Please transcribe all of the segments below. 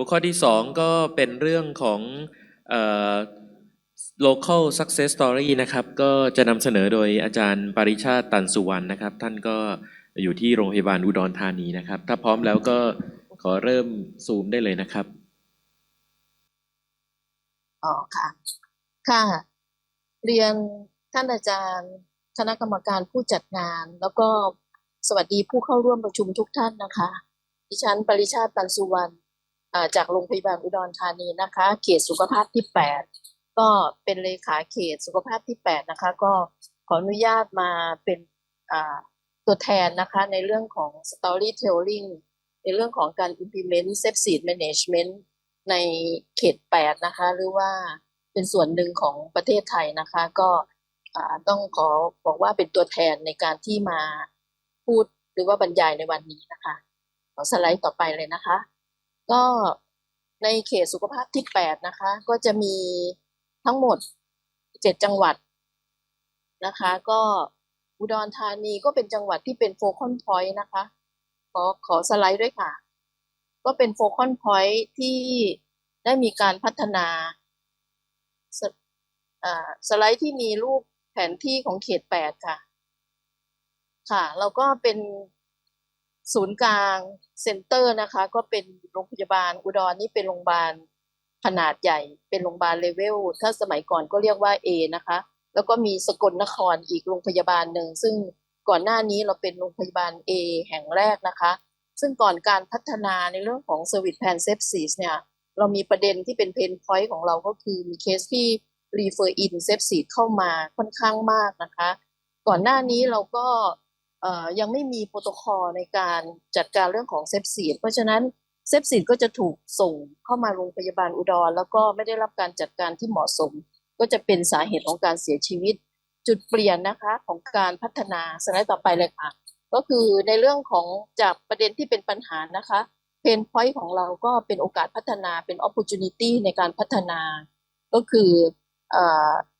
หัวข้อที่สองก็เป็นเรื่องของออ local success story นะครับ ก็จะนำเสนอโดยอาจารย์ปริชาติตันสุวรรณนะครับ ท่านก็อยู่ที่โรงพยาบาลอุดรธานีนะครับ ถ้าพร้อมแล้วก็ขอเริ่มซูมได้เลยนะครับอ๋อค่ะ ค่ะ เรียนท่านอาจารย์คณะกรรมการผู้จัดงาน แล้วก็สวัสดีผู้เข้าร่วมประชุมทุกท่านนะคะ ดิฉันปริชาติตันสุวรรณ จากโรงพยาบาลอุดรธานีนะคะ เขตสุขภาพที่แปดก็เป็นเลขาเขตสุขภาพที่แปดนะคะ ก็ขออนุญาตมาเป็นตัวแทนนะคะในเรื่องของ storytelling ในเรื่องของการ implement sepsis management ในเขตแปดนะคะ หรือว่าเป็นส่วนหนึ่งของประเทศไทยนะคะ ก็ต้องขอบอกว่าเป็นตัวแทนในการที่มาพูดหรือว่าบรรยายในวันนี้นะคะ ขอสไลด์ต่อไปเลยนะคะ ก็ในเขตสุขภาพที่แปดนะคะ ก็จะมีทั้งหมดเจ็ดจังหวัดนะคะ ก็อุดรธานีก็เป็นจังหวัดที่เป็นโฟกัสพอยต์นะคะ ขอขอสไลด์ด้วยค่ะ ก็เป็นโฟกัสพอยต์ที่ได้มีการพัฒนาสสไลด์ที่มีรูปแผนที่ของเขตแปดค่ะ ค่ะแล้วก็เป็น ศูนย์กลางเซ็นเตอร์นะคะ ก็เป็นโรงพยาบาลอุดรนี่เป็นโรงพยาบาลขนาดใหญ่ เป็นโรงพยาบาลเลเวลถ้าสมัยก่อนก็เรียกว่า A นะคะ แล้วก็มีสกลนครอีกโรงพยาบาลหนึ่งซึ่งก่อนหน้านี้เราเป็นโรงพยาบาล A แห่งแรกนะคะ ซึ่งก่อนการพัฒนาในเรื่องของ Service Plan Sepsis เนี่ยเรามีประเด็นที่เป็นเพนพอยต์ของเราก็คือมีเคสที่ refer in sepsis เข้ามาค่อนข้างมากนะคะ ก่อนหน้านี้เราก็ ยังไม่มีโปรโตคอลในการจัดการเรื่องของเซปซีดเพราะฉะนั้นเซปซีดก็จะถูกส่งเข้ามาโรงพยาบาลอุดร แล้วก็ไม่ได้รับการจัดการที่เหมาะสม ก็จะเป็นสาเหตุของการเสียชีวิต จุดเปลี่ยนนะคะของการพัฒนาสไลด์ต่อไปเลยค่ะ ก็คือในเรื่องของจากประเด็นที่เป็นปัญหานะคะเพนพอยต์ของเราก็เป็นโอกาสพัฒนาเป็น opportunity ในการพัฒนา ก็คืออ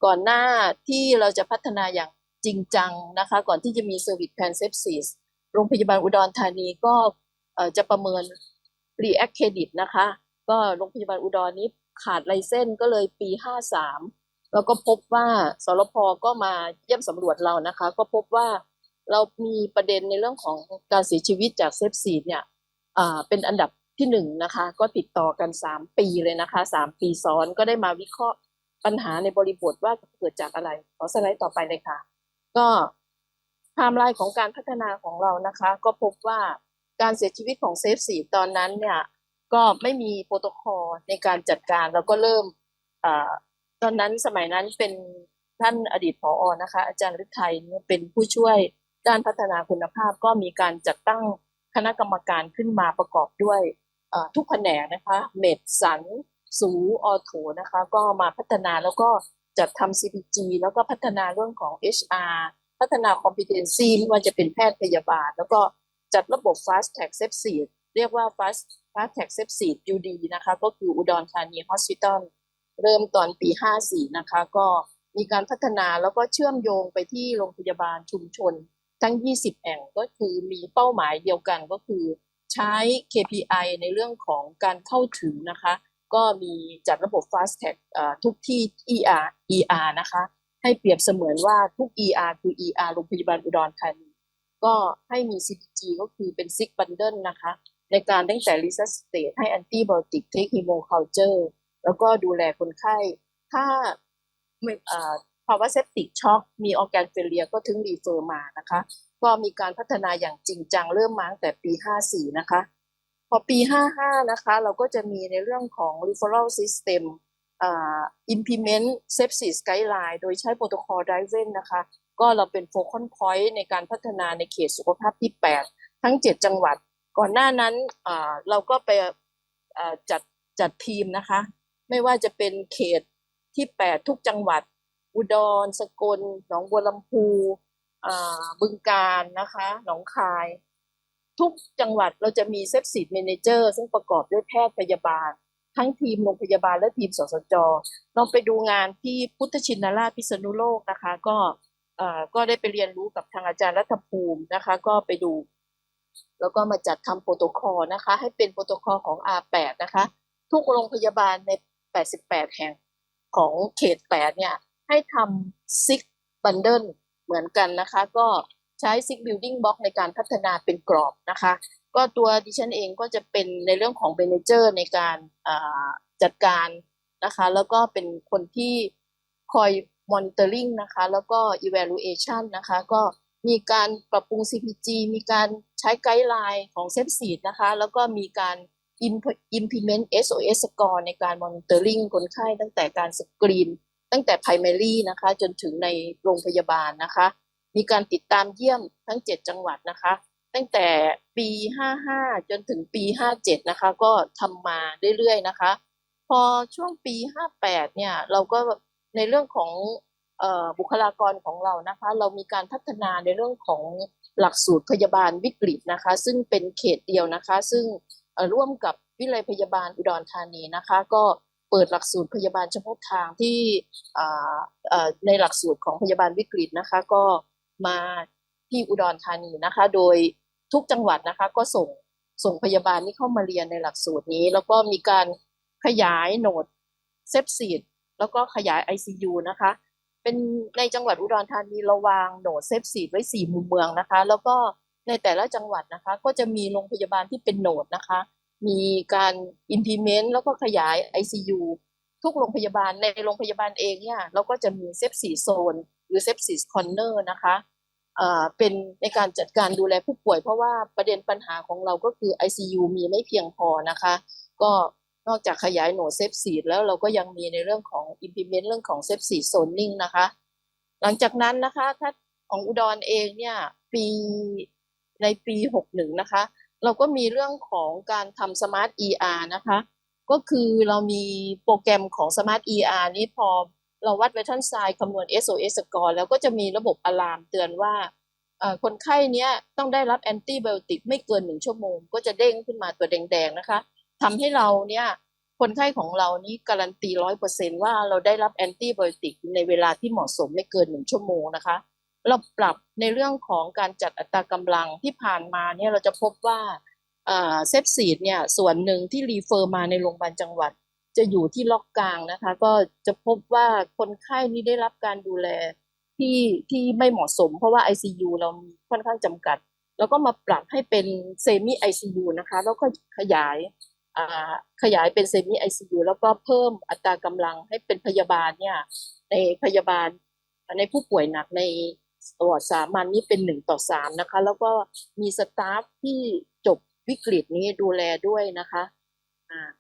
ก่อนหน้าที่เราจะพัฒนาอย่าง จริงจังนะคะ ก่อนที่จะมี Service Plan Sepsis โรงพยาบาลอุดรธานีก็จะประเมิน React Credit นะคะ ก็โรงพยาบาลอุดรนี้ขาดไลเส้นก็เลยปี 53 แล้วก็พบว่าสรพก็มาเยี่ยมสำรวจเรานะคะ ก็พบว่าเรามีประเด็นในเรื่องของการเสียชีวิตจากเซปซีดเนี่ยเป็นอันดับที่หนึ่งนะคะ ก็ติดต่อกัน 3 ปีเลยนะคะ3ปีซ้อนก็ได้มาวิเคราะห์ปัญหาในบริบทว่าเกิดจากอะไร ขอสไลด์ต่อไปเลยค่ะ ก็ไทม์ไลน์ของการพัฒนาของเรานะคะ ก็พบว่าการเสียชีวิตของเซฟซีตอนนั้นเนี่ยก็ไม่มีโปรโตคอลในการจัดการแล้วก็เริ่มอตอนนั้นสมัยนั้นเป็นท่านอดีตผออนะคะ อาจารย์ฤทัยเนี่ยเป็นผู้ช่วยด้านพัฒนาคุณภาพก็มีการจัดตั้งคณะกรรมการขึ้นมาประกอบด้วยทุกแผนกนะคะ เมดสันสูออโถนะคะ ก็มาพัฒนาแล้วก็ จัดทำ CPG แล้วก็พัฒนาเรื่องของ HR พัฒนา competency ไม่ว่าจะเป็นแพทย์พยาบาล แล้วก็จัดระบบ fast track sepsis เรียกว่า fast fast track sepsis UD นะคะ ก็คืออุดรธานี hospital เริ่มตอนปี 54 นะคะ ก็มีการพัฒนาแล้วก็เชื่อมโยงไปที่โรงพยาบาลชุมชน ทั้ง 20 แห่งก็คือมีเป้าหมายเดียวกันก็คือใช้ KPI ในเรื่องของการเข้าถึงนะคะ ก็มีจัดระบบ fast tag ทุกที่ ER ER นะคะ ให้เปรียบเสมือนว่าทุก ER คือ ER โรงพยาบาลอุดรธานีก็ให้มี CPG ก็คือเป็น Sick Bundle นะคะ ในการตั้งแต่ Resuscitate ให้ Antibiotic Take Hemoculture แล้วก็ดูแลคนไข้ ถ้าไม่เอ่อภาวะเซปติกช็อกมีออ g แกนเฟลเลียก็ถึงรีเฟอร์มานะคะ ก็มีการพัฒนาอย่างจริงจังเริ่มมาตั้งแต่ปี 54 นะคะ พอปี 55 นะคะ เราก็จะมีในเรื่องของ referral system อ implement sepsis guideline โดยใช้โปรโตคอล driven นะคะ ก็เราเป็น focal point ในการพัฒนาในเขตสุขภาพที่ 8 ทั้ง 7 จังหวัด ก่อนหน้านั้นเราก็ไปจัดจัดทีมนะคะ ไม่ว่าจะเป็นเขตที่ 8 ทุกจังหวัด อุดร สกล หนองบัวลำพูบึงกาฬนะคะ หนองคาย ทุกจังหวัดเราจะมีเซฟซีดเมนเจอร์ซึ่งประกอบด้วยแพทย์พยาบาล ทั้งทีมโรงพยาบาลและทีมสสจลองไปดูงานที่พุทธชินราชพิษณุโลกนะคะ ก็เอ่อก็ได้ไปเรียนรู้กับทางอาจารย์รัฐภูมินะคะ ก็ไปดู แล้วก็มาจัดทำโปรโตคอลนะคะ ให้เป็นโปรโตคอลของ R8 นะคะ ทุกโรงพยาบาลใน 88 แห่งของเขต 8 เนี่ย ให้ทำซิกบันเดิลเหมือนกันนะคะ ก็ ใช้ซิกบิ l ดิ้งบล็อกในการพัฒนาเป็นกรอบนะคะ ก็ตัวดิฉันเองก็จะเป็นในเรื่องของเ a เ a เจอร์ในการจัดการนะคะ แล้วก็เป็นคนที่คอย monitoring นะคะ แล้วก็ evaluation นะคะ ก็มีการปรับปรุง CPG มีการใช้ไกด์ไลน์ของเซฟซีดนะคะ แล้วก็มีการ imp- implement SOS score ในการ monitoring คนไข้ตั้งแต่การสกรีน ตั้งแต่ primary นะคะ จนถึงในโรงพยาบาลนะคะ มีการติดตามเยี่ยมทั้ง 7 จังหวัดนะคะ ตั้งแต่ปี 55 จนถึงปี 57 นะคะ ก็ทำมาเรื่อยๆนะคะ พอช่วงปี 58 เนี่ย เราก็ในเรื่องของออบุคลากรของเรานะคะ เรามีการพัฒนาในเรื่องของหลักสูตรพยาบาลวิกฤตนะคะ ซึ่งเป็นเขตเดียวนะคะ ซึ่งร่วมกับวิเลยพยาบาลอุดรธานีนะคะ ก็เปิดหลักสูตรพยาบาลเฉพาะทางที่ในหลักสูตรของพยาบาลวิกฤตนะคะ ก็ มาที่อุดรธานีนะคะ โดยทุกจังหวัดนะคะ ก็ส่งส่งพยาบาลที่เข้ามาเรียนในหลักสูตรนี้ แล้วก็มีการขยายโหนดเซฟซีดแล้วก็ขยาย ICU นะคะ เป็นในจังหวัดอุดรธานีเราวางโหนดเซฟซีดไว้สี่มุมเมืองนะคะ แล้วก็ในแต่ละจังหวัดนะคะ ก็จะมีโรงพยาบาลที่เป็นโหนดนะคะ มีการ implement แล้วก็ขยาย ICU ทุกโรงพยาบาลในโรงพยาบาลเองเนี่ยเราก็จะมีเซฟซีโซน หรือเซฟซีคอนเนอร์นะคะเอ่อเป็นในการจัดการดูแลผู้ป่วย เพราะว่าประเด็นปัญหาของเราก็คือ ICU มีไม่เพียงพอนะคะ ก็นอกจากขยายโหนดเซฟซีแล้วเราก็ยังมีในเรื่องของ implement เรื่องของเซฟซีโซนนิ่งนะคะ หลังจากนั้นนะคะถ้าของอุดรเองเนี่ยปีในปี 61 นะคะ เราก็มีเรื่องของการทำ Smart ER นะคะ ก็คือเรามีโปรแกรมของ Smart ER นี้พอ เราวัดไวทัลไซด์คำนวณ SOS score แล้วก็จะมีระบบอะลามเตือนว่าคนไข้เนี้ยต้องได้รับแอนติไบโอติกไม่เกินหนึ่งชั่วโมง ก็จะเด้งขึ้นมาตัวแดงๆนะคะทำให้เราเนี่ยคนไข้ของเรานี้การันตีร้อยเปอร์เซนว่าเราได้รับแอนติไบโอติกในเวลาที่เหมาะสมไม่เกินหนึ่งชั่วโมงนะคะ เราปรับในเรื่องของการจัดอัตรากำลังที่ผ่านมาเนี่ยเราจะพบว่าเซฟซีดเนี่ยส่วนหนึ่งที่รีเฟอร์มาในโรงพยาบาลจังหวัด จะอยู่ที่ล็อกกลางนะคะ ก็จะพบว่าคนไข้นี้ได้รับการดูแลที่ที่ไม่เหมาะสม เพราะว่า ICU เรามีค่อนข้างจำกัด แล้วก็มาปรับให้เป็นเซมิ ICU นะคะ แล้วก็ขยายขยายเป็นเซมิ ICU แล้วก็เพิ่มอัตรากำลังให้เป็นพยาบาลเนี่ยในพยาบาลในผู้ป่วยหนักในวอร์ดสามัญนี่เป็นหนึ่งต่อสามนะคะ แล้วก็มีสตาฟที่จบวิกฤตนี้ดูแลด้วยนะคะอ่า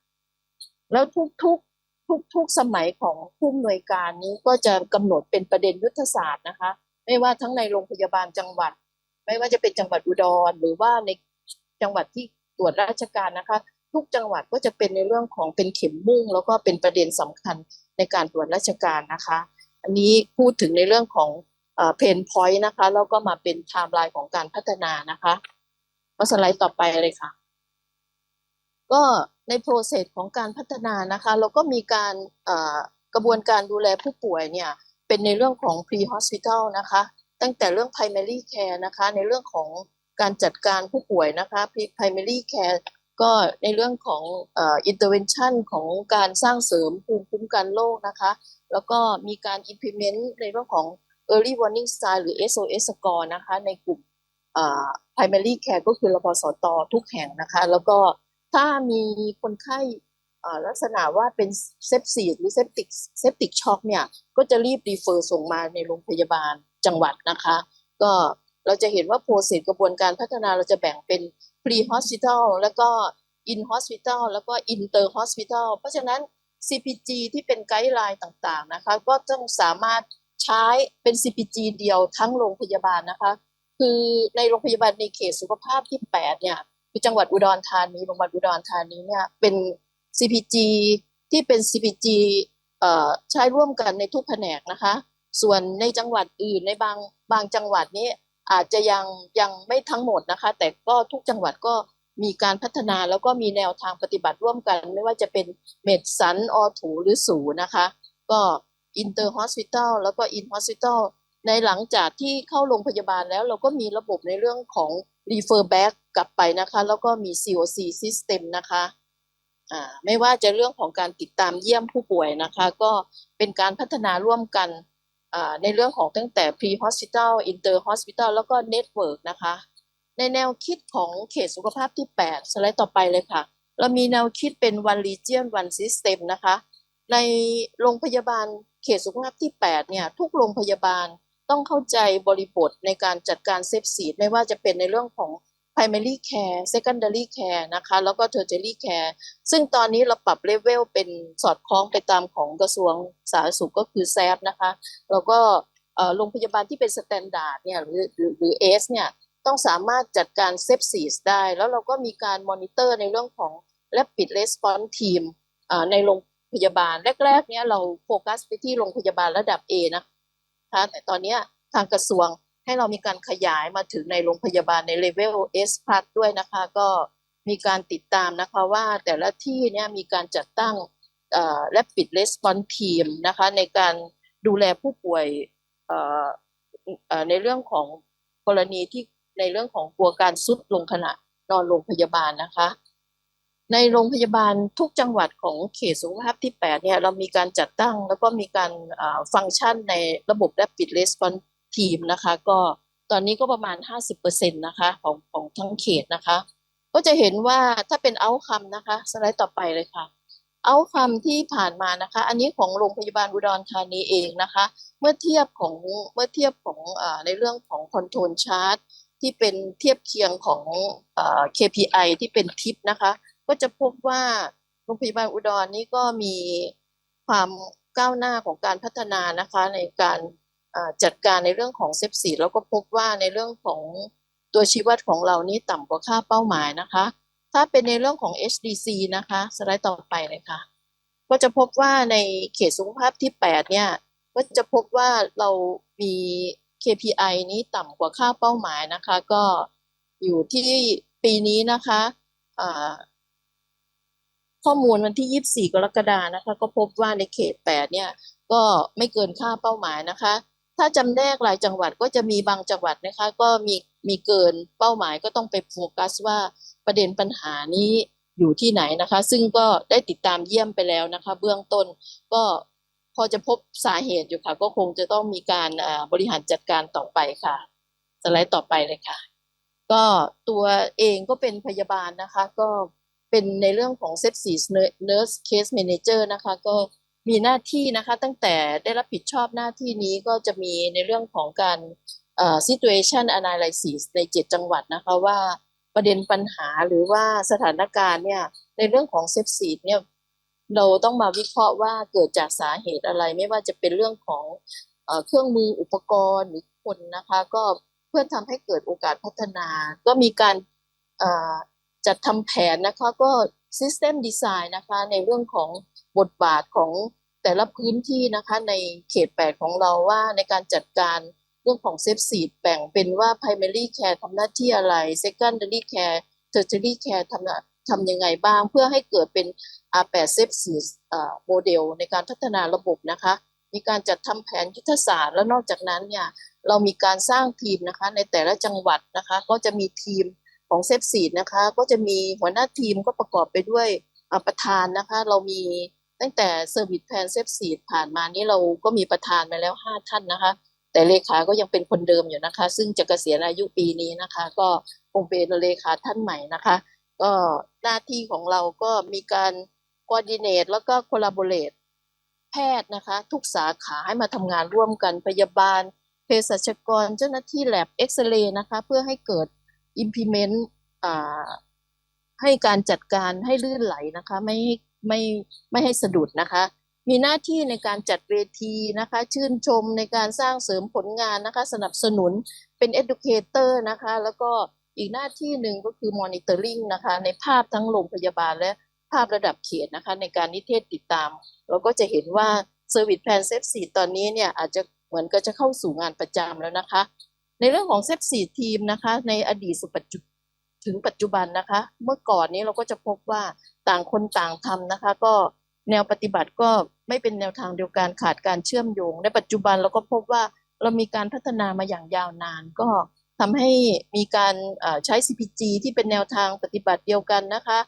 แล้วทุกทุกทุกทุกสมัยของผู้อำนวยการนี้ก็จะกำหนดเป็นประเด็นยุทธศาสตร์นะคะ ไม่ว่าทั้งในโรงพยาบาลจังหวัด ไม่ว่าจะเป็นจังหวัดอุดร หรือว่าในจังหวัดที่ตรวจราชการนะคะ ทุกจังหวัดก็จะเป็นในเรื่องของเป็นเข็มมุ่ง แล้วก็เป็นประเด็นสำคัญในการตรวจราชการนะคะ อันนี้พูดถึงในเรื่องของเพนพอยต์นะคะแล้วก็มาเป็นไทม์ไลน์ของการพัฒนานะคะก็สไลด์ต่อไปเลยค่ะ ก็ ในโปรเซสของการพัฒนานะคะเราก็มีการกระบวนการดูแลผู้ป่วยเนี่ยเป็นในเรื่องของ pre hospital นะคะ ตั้งแต่เรื่อง primary care นะคะ ในเรื่องของการจัดการผู้ป่วยนะคะ primary care ก็ในเรื่องของอ intervention ของการสร้างเสริมภูมิคุ้มกันโรคนะคะ แล้วก็มีการ implement ในเรื่องของ early warning sign หรือ SOS score นะคะ ในกลุ่มเอ่อ primary care ก็คือรพสตทุกแห่งนะคะ แล้วก็ ถ้ามีคนไข้ลักษณะว่าเป็นเซปซีดหรือเซปติกเซปติกช็อกเนี่ย ก็จะรีบรีเฟอร์ส่งมาในโรงพยาบาลจังหวัดนะคะ ก็เราจะเห็นว่าโปรเซสกระบวนการพัฒนาเราจะแบ่งเป็น pre hospital แล้วก็ in hospital แล้วก็ inter hospital เพราะฉะนั้น CPG ที่เป็นไกด์ไลน์ต่างๆนะคะ ก็ต้องสามารถใช้เป็น CPG เดียวทั้งโรงพยาบาลนะคะ คือในโรงพยาบาลในเขตสุขภาพที่ 8 เนี่ย คือจังหวัดอุดรธานีโรงพยาบาลอุดรธานีเนี่ยเป็น CPG ที่เป็น CPG ใช้ร่วมกันในทุกแผนกนะคะ ส่วนในจังหวัดอื่นในบางบางจังหวัดนี้อาจจะยังยังไม่ทั้งหมดนะคะ แต่ก็ทุกจังหวัดก็มีการพัฒนาแล้วก็มีแนวทางปฏิบัติร่วมกัน ไม่ว่าจะเป็นเมดสันออถูหรือสูนะคะ ก็อินเตอร์ฮอสพิทอลแล้วก็อินฮอสพิทอลในหลังจากที่เข้าโรงพยาบาลแล้วเราก็มีระบบในเรื่องของ refer back กลับไปนะคะ แล้วก็มี COC system นะคะไม่ว่าจะเรื่องของการติดตามเยี่ยมผู้ป่วยนะคะ ก็เป็นการพัฒนาร่วมกันในเรื่องของตั้งแต่ pre hospital inter hospital แล้วก็ network นะคะ ในแนวคิดของเขตสุขภาพที่ 8 สไลด์ต่อไปเลยค่ะ เรามีแนวคิดเป็น one region one system นะคะ ในโรงพยาบาลเขตสุขภาพที่ 8 เนี่ย ทุกโรงพยาบาล ต้องเข้าใจบริบทในการจัดการเซฟซีดไม่ว่าจะเป็นในเรื่องของ primary care secondary care นะคะ แล้วก็ tertiary care ซึ่งตอนนี้เราปรับเลเวลเป็นสอดคล้องไปตามของกระทรวงสาธารณสุขก็คือแซฟนะคะ แล้วก็โรงพยาบาลที่เป็นสแตนดาร์ดเนี่ยหรือหรือเอสเนี่ยต้องสามารถจัดการเซฟซีสได้ แล้วเราก็มีการมอนิเตอร์ในเรื่องของ Rapid Response Team ในโรงพยาบาลแรกๆเนี้ยเราโฟกัสไปที่โรงพยาบาลระดับ A นะ คะแต่ตอนนี้ทางกระทรวงให้เรามีการขยายมาถึงในโรงพยาบาลในเลเวล S plus ด้วยนะคะก็มีการติดตามนะคะว่าแต่ละที่เนี่ยมีการจัดตั้งเอ่อ Rapid Response Team นะคะในการดูแลผู้ป่วยในเรื่องของกรณีที่ในเรื่องของกลัวการซุดลงขณะนอนโรงพยาบาลนะคะ ในโรงพยาบาลทุกจังหวัดของเขตสุขภาพที่ 8 เนี่ย เรามีการจัดตั้งแล้วก็มีการฟังก์ชันในระบบ Rapid Response Team นะคะ ก็ตอนนี้ก็ประมาณ 50%นะคะของของทั้งเขตนะคะ ก็จะเห็นว่าถ้าเป็นเอาคำนะคะ สไลด์ต่อไปเลยค่ะเอาคำที่ผ่านมานะคะ อันนี้ของโรงพยาบาลอุดรธานีเองนะคะ เมื่อเทียบของเมื่อเทียบของอในเรื่องของคอนโทรลชาร์ตที่เป็นเทียบเคียงของอ KPI ที่เป็นทิปนะคะ ก็จะพบว่าโรงพยาบาลอุดรนี้ก็มีความก้าวหน้าของการพัฒนานะคะในการจัดการในเรื่องของเซฟซีแล้วก็พบว่าในเรื่องของตัวชี้วัดของเรานี้ต่ำกว่าค่าเป้าหมายนะคะ ถ้าเป็นในเรื่องของ HDC นะคะ สไลด์ต่อไปเลยค่ะ ก็จะพบว่าในเขตสุขภาพที่ 8 เนี่ย ก็จะพบว่าเรามี KPI นี้ต่ำกว่าค่าเป้าหมายนะคะ ก็อยู่ที่ปีนี้นะคะ ข้อมูลวันที่ 24 กรกฎานะคะ ก็พบว่าในเขต 8 เนี่ย ก็ไม่เกินค่าเป้าหมายนะคะ ถ้าจำแนกรายจังหวัดก็จะมีบางจังหวัดนะคะ ก็มีมีเกินเป้าหมายก็ต้องไปโฟกัสว่าประเด็นปัญหานี้อยู่ที่ไหนนะคะ ซึ่งก็ได้ติดตามเยี่ยมไปแล้วนะคะ เบื้องต้นก็พอจะพบสาเหตุอยู่ค่ะ ก็คงจะต้องมีการบริหารจัดการต่อไปค่ะ สไลด์ต่อไปเลยค่ะ ก็ตัวเองก็เป็นพยาบาลนะคะ ก็ เป็นในเรื่องของ sepsis nurse case manager นะคะก็มีหน้าที่นะคะตั้งแต่ได้รับผิดชอบหน้าที่นี้ก็จะมีในเรื่องของการอ่อ situation analysis ในเจ็ดจังหวัดนะคะว่าประเด็นปัญหาหรือว่าสถานการณ์เนี่ยในเรื่องของ sepsis เนี่ยเราต้องมาวิเคราะห์ว่าเกิดจากสาเหตุอะไร ไม่ว่าจะเป็นเรื่องของเอ่อเครื่องมืออุปกรณ์หรือคนนะคะ ก็เพื่อทำให้เกิดโอกาสพัฒนา ก็มีการอ่อ จัดทำแผนนะคะก็ system design นะคะในเรื่องของบทบาทของแต่ละพื้นที่นะคะในเขตแปดของเราว่าในการจัดการเรื่องของเซฟซีดแบ่งเป็นว่า primary care ทำหน้าที่อะไร secondary care tertiary care ทำทำยังไงบ้างเพื่อให้เกิดเป็น R8 เซฟซีดโมเดลในการพัฒนาระบบนะคะ มีการจัดทำแผนยุทธศาสตร์ แล้วนอกจากนั้นเนี่ยเรามีการสร้างทีมนะคะในแต่ละจังหวัดนะคะ ก็จะมีทีม ของเซฟซีดนะคะ ก็จะมีหัวหน้าทีมก็ประกอบไปด้วยประธานนะคะ เรามีตั้งแต่เซอร์วิสแพนเซฟซีดผ่านมานี้เราก็มีประธานมาแล้วห้าท่านนะคะ แต่เลขาก็ยังเป็นคนเดิมอยู่นะคะ ซึ่งจะเกษียณอายุปีนี้นะคะ ก็คงเป็นเลขาท่านใหม่นะคะ ก็หน้าที่ของเราก็มีการค o o r d i n a t e แล้วก็ collaborate แพทย์นะคะ ทุกสาขาให้มาทำงานร่วมกันพยาบาลเภสัชกรเจ้าหน้าที่ lab เอ็กซเรย์นะคะ เพื่อให้เกิด implement ให้การจัดการให้ลื่นไหลนะคะ ไม่ให้ไม่ไม่ให้สะดุดนะคะ มีหน้าที่ในการจัดเวทีนะคะ ชื่นชมในการสร้างเสริมผลงานนะคะ สนับสนุนเป็น educator นะคะ แล้วก็อีกหน้าที่หนึ่งก็คือ monitoring นะคะ ในภาพทั้งโรงพยาบาลและภาพระดับเขตนะคะ ในการนิเทศติดตาม เราก็จะเห็นว่า Service Plan s a f e ตอนนี้เนี่ยอาจจะเหมือนก็จะเข้าสู่งานประจำแล้วนะคะ ในเรื่องของเซฟสี่ทีมนะคะ ในอดีตสู่ปัจจุถึงปัจจุบันนะคะ เมื่อก่อนนี้เราก็จะพบว่าต่างคนต่างทำนะคะ ก็แนวปฏิบัติก็ไม่เป็นแนวทางเดียวกันขาดการเชื่อมโยง ในปัจจุบันเราก็พบว่าเรามีการพัฒนามาอย่างยาวนาน ก็ทำให้มีการใช้ CPG ที่เป็นแนวทางปฏิบัติเดียวกันนะคะ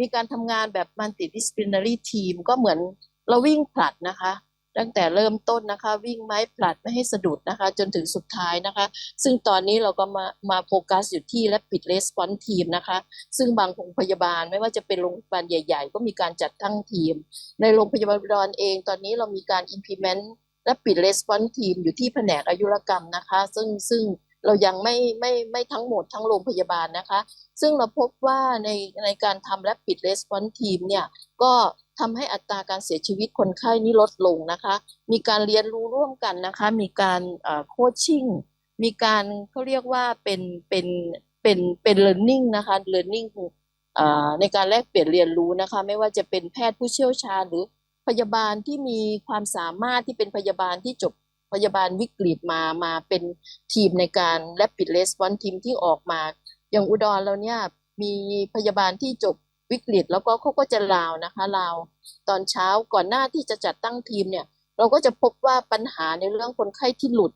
มีการทำงานแบบ multidisciplinary team ก็เหมือนเราวิ่งผลัดนะคะ ตั้งแต่เริ่มต้นนะคะ วิ่งไม้ผลัดไม่ให้สะดุดนะคะ จนถึงสุดท้ายนะคะ ซึ่งตอนนี้เราก็มามาโฟกัสอยู่ที่ Rapid Response Team นะคะ ซึ่งบางโรงพยาบาลไม่ว่าจะเป็นโรงพยาบาลใหญ่ ๆ ก็มีการจัดตั้งทีม ในโรงพยาบาลอุดรเอง ตอนนี้เรามีการ implement Rapid Response Team อยู่ที่แผนกอายุรกรรมนะคะ ซึ่งซึ่งเรายังไม่ไม่ไม่ทั้งหมดทั้งโรงพยาบาลนะคะ ซึ่งเราพบว่าในในการทำ Rapid Response Team เนี่ยก็ ทำให้อัตราการเสียชีวิตคนไข้นี่ลดลงนะคะ มีการเรียนรู้ร่วมกันนะคะ มีการโคชชิ่ง มีการเขาเรียกว่าเป็นเป็นเป็นเป็น learning นะคะ learning ในการแลกเปลี่ยนเรียนรู้นะคะ ไม่ว่าจะเป็นแพทย์ผู้เชี่ยวชาญหรือพยาบาลที่มีความสามารถที่เป็นพยาบาลที่จบพยาบาลวิกฤตมามาเป็นทีมในการ Rapid Response Team ที่ออกมา อย่างอุดรเราเนี่ยมีพยาบาลที่จบ วิกฤต แล้วก็เขาก็จะลาวนะคะลาวตอนเช้าก่อนหน้าที่จะจัดตั้งทีมเนี่ย เราก็จะพบว่าปัญหาในเรื่องคนไข้ที่หลุด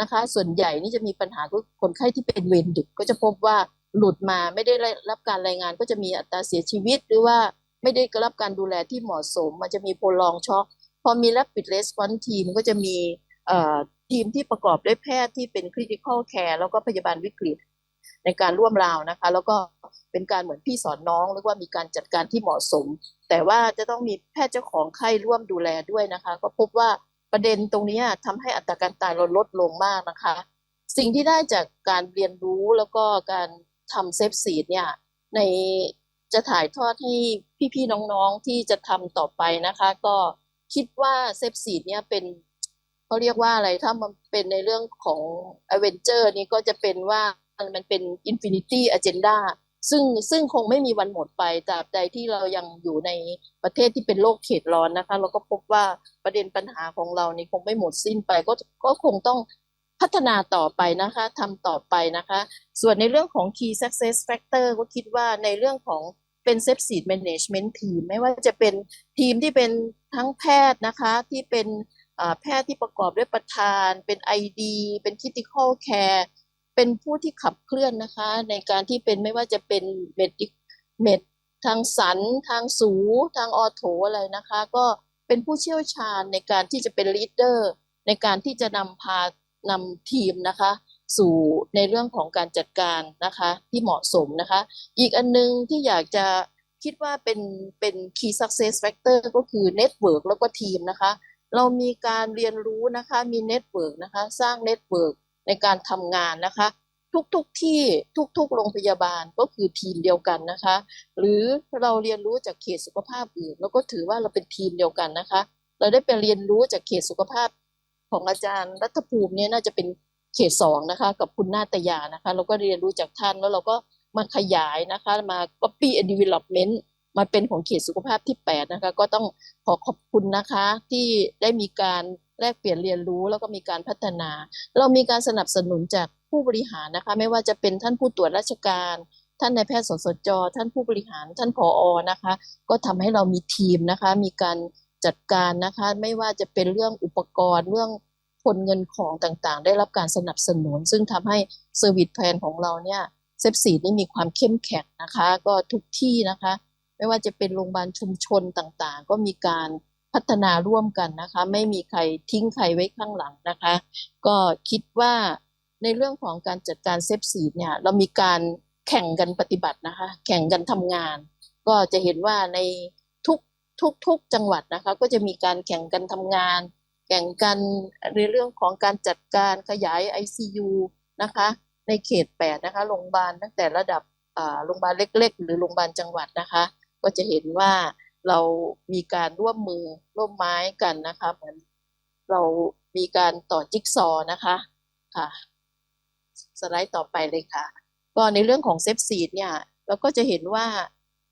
นะคะ ส่วนใหญ่นี่จะมีปัญหาก็คนไข้ที่เป็นเวรดึก ก็จะพบว่าหลุดมาไม่ได้รับการรายงาน ก็จะมีอัตราเสียชีวิต หรือว่าไม่ได้รับการดูแลที่เหมาะสม มันจะมีโพลองช็อกพอมี Rapid Response Team ก็จะมีทีมที่ประกอบด้วยแพทย์ที่เป็น Critical Care แล้วก็พยาบาลวิกฤต ในการร่วมราวนะคะ แล้วก็เป็นการเหมือนพี่สอนน้องหรือว่ามีการจัดการที่เหมาะสม แต่ว่าจะต้องมีแพทย์เจ้าของไข้ร่วมดูแลด้วยนะคะ ก็พบว่าประเด็นตรงนี้ทำให้อัตราการตายเราลดลงมากนะคะ สิ่งที่ได้จากการเรียนรู้แล้วก็การทำเซฟซีดเนี่ยในจะถ่ายทอดให้พี่ๆน้องๆที่จะทำต่อไปนะคะ ก็คิดว่าเซฟซีดเนี่ยเป็นเขาเรียกว่าอะไรถ้ามันเป็นในเรื่องของ a v e n g e r นี่ก็จะเป็นว่า มันเป็น Infinity Agenda ซึ่งซึ่งคงไม่มีวันหมดไปตราบใดที่เรายังอยู่ในประเทศที่เป็นโลกเขตร้อนนะคะ เราก็พบว่าประเด็นปัญหาของเรานี่คงไม่หมดสิ้นไป ก็ก็คงต้องพัฒนาต่อไปนะคะทำต่อไปนะคะ ส่วนในเรื่องของ Key Success Factor ก็คิดว่าในเรื่องของเป็น Sepsis Management Team ไม่ว่าจะเป็นทีมที่เป็นทั้งแพทย์นะคะที่เป็นแพทย์ที่ประกอบด้วยประธาน เป็น ID เป็น Critical Care เป็นผู้ที่ขับเคลื่อนนะคะ ในการที่เป็นไม่ว่าจะเป็นเมดิเม็ดทางสัน ทางสู ทางออโถอะไรนะคะ ก็เป็นผู้เชี่ยวชาญในการที่จะเป็นลีดเดอร์ในการที่จะนำพานำทีมนะคะ สู่ในเรื่องของการจัดการนะคะที่เหมาะสมนะคะ อีกอันนึงที่อยากจะคิดว่าเป็นเป็น key success factor ก็คือ network แล้วก็ทีมนะคะ เรามีการเรียนรู้นะคะมีเน็ตเวิร์กนะคะ สร้างเน็ตเวิร์ก ในการทำงานนะคะ ทุกๆทที่ทุกๆ โรงพยาบาลก็คือทีมเดียวกันนะคะ หรือเราเรียนรู้จากเขตสุขภาพอื่นเราก็ถือว่าเราเป็นทีมเดียวกันนะคะ เราได้ไปเรียนรู้จากเขตสุขภาพของอาจารย์รัฐภูมิเนี่ยน่าจะเป็นเขตสองนะคะกับคุณนาตยานะคะ เราก็เรียนรู้จากท่านแล้วเราก็มาขยายนะคะมา copy and development มาเป็นของเขตสุขภาพที่ 8 นะคะ ก็ต้องขอขอบคุณนะคะที่ได้มีการ แลกเปลี่ยนเรียนรู้แล้วก็มีการพัฒนา เรามีการสนับสนุนจากผู้บริหารนะคะ ไม่ว่าจะเป็นท่านผู้ตรวจราชการ ท่านนายแพทย์สสจ ท่านผู้บริหาร ท่านผออนะคะ ก็ทำให้เรามีทีมนะคะ มีการจัดการนะคะ ไม่ว่าจะเป็นเรื่องอุปกรณ์เรื่องคนเงินของต่างๆ ได้รับการสนับสนุน ซึ่งทำให้เซอร์วิสแพลนของเราเนี่ยเซฟซีนี่มีความเข้มแข็งนะคะ ก็ทุกที่นะคะ ไม่ว่าจะเป็นโรงพยาบาลชุมชนต่างๆ ก็มีการ พัฒนาร่วมกันนะคะ ไม่มีใครทิ้งใครไว้ข้างหลังนะคะ ก็คิดว่าในเรื่องของการจัดการเซฟซีดเนี่ยเรามีการแข่งกันปฏิบัตินะคะ แข่งกันทำงาน ก็จะเห็นว่าในทุกทุกทุกจังหวัดนะคะ ก็จะมีการแข่งกันทำงาน แข่งกันในเรื่องของการจัดการขยาย ICU นะคะ ในเขต8นะคะโรงพยาบาลตั้งแต่ระดับโรงพยาบาลเล็ก ๆ หรือโรงพยาบาลจังหวัดนะคะ ก็จะเห็นว่า เรามีการร่วมมือร่วมไม้กันนะคะเหมือนเรามีการต่อจิ๊กซอว์นะคะค่ะสไลด์ต่อไปเลยค่ะ ก็ในเรื่องของเซฟซีดเนี่ยเราก็จะเห็นว่า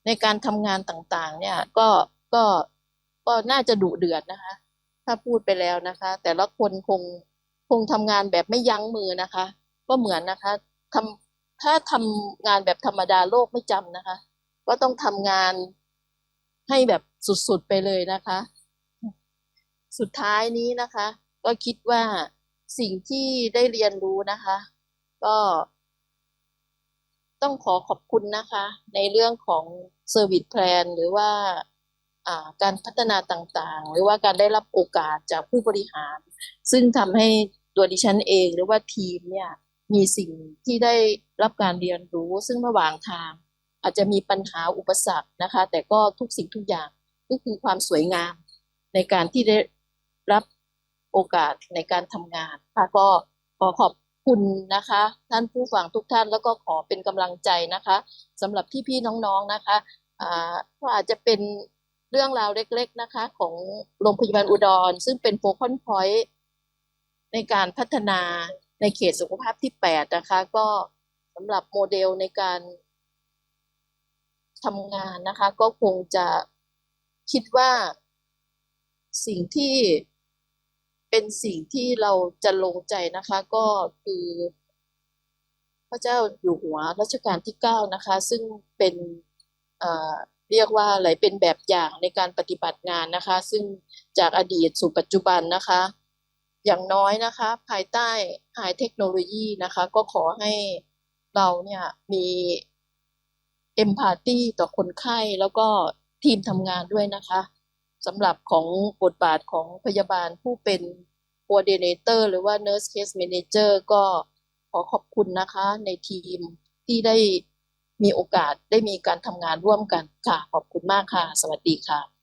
ในการทำงานต่างๆ เนี่ยก็ก็ก็น่าจะดุเดือดนะคะ ถ้าพูดไปแล้วนะคะ แต่ละคนคงคงทำงานแบบไม่ยั้งมือนะคะ ก็เหมือนนะคะทำถ้าทำงานแบบธรรมดาโลกไม่จำนะคะ ก็ต้องทำงาน ให้แบบสุดๆไปเลยนะคะ สุดท้ายนี้นะคะ ก็คิดว่าสิ่งที่ได้เรียนรู้นะคะ ก็ต้องขอขอบคุณนะคะ ในเรื่องของ Service Plan หรือว่าการพัฒนาต่างๆ หรือว่าการได้รับโอกาสจากผู้บริหาร ซึ่งทำให้ตัวดิฉันเองหรือว่าทีมเนี่ยมีสิ่งที่ได้รับการเรียนรู้ซึ่งระหว่างทาง อาจจะมีปัญหาอุปสรรคนะคะ แต่ก็ทุกสิ่งทุกอย่างก็คือความสวยงามในการที่ได้รับโอกาสในการทำงานค่ะก็ขอขอบคุณนะคะ ท่านผู้ฟังทุกท่านแล้วก็ขอเป็นกำลังใจนะคะสำหรับพี่ๆน้องๆนะคะก็อาจจะเป็นเรื่องราวเล็ก ๆนะคะ ของโรงพยาบาลอุดร ซึ่งเป็นโฟกัสพอยต์ในการพัฒนาในเขตสุขภาพที่แปดนะคะ ก็สำหรับโมเดลในการ ทำงานนะคะ ก็คงจะคิดว่าสิ่งที่เป็นสิ่งที่เราจะลงใจนะคะ ก็คือพระเจ้าอยู่หัวรัชกาลที่เก้านะคะ ซึ่งเป็นเอ่อเรียกว่าอะไรเป็นแบบอย่างในการปฏิบัติงานนะคะ ซึ่งจากอดีตสู่ปัจจุบันนะคะ อย่างน้อยนะคะ ภายใต้ไฮเทคโนโลยีนะคะ ก็ขอให้เราเนี่ยมี เอมพาตีต่อคนไข้แล้วก็ทีมทำงานด้วยนะคะสำหรับของบทบาทของพยาบาลผู้เป็น coordinator หรือว่า nurse case manager ก็ขอขอบคุณนะคะในทีมที่ได้มีโอกาสได้มีการทำงานร่วมกันค่ะ ขอบคุณมากค่ะ สวัสดีค่ะ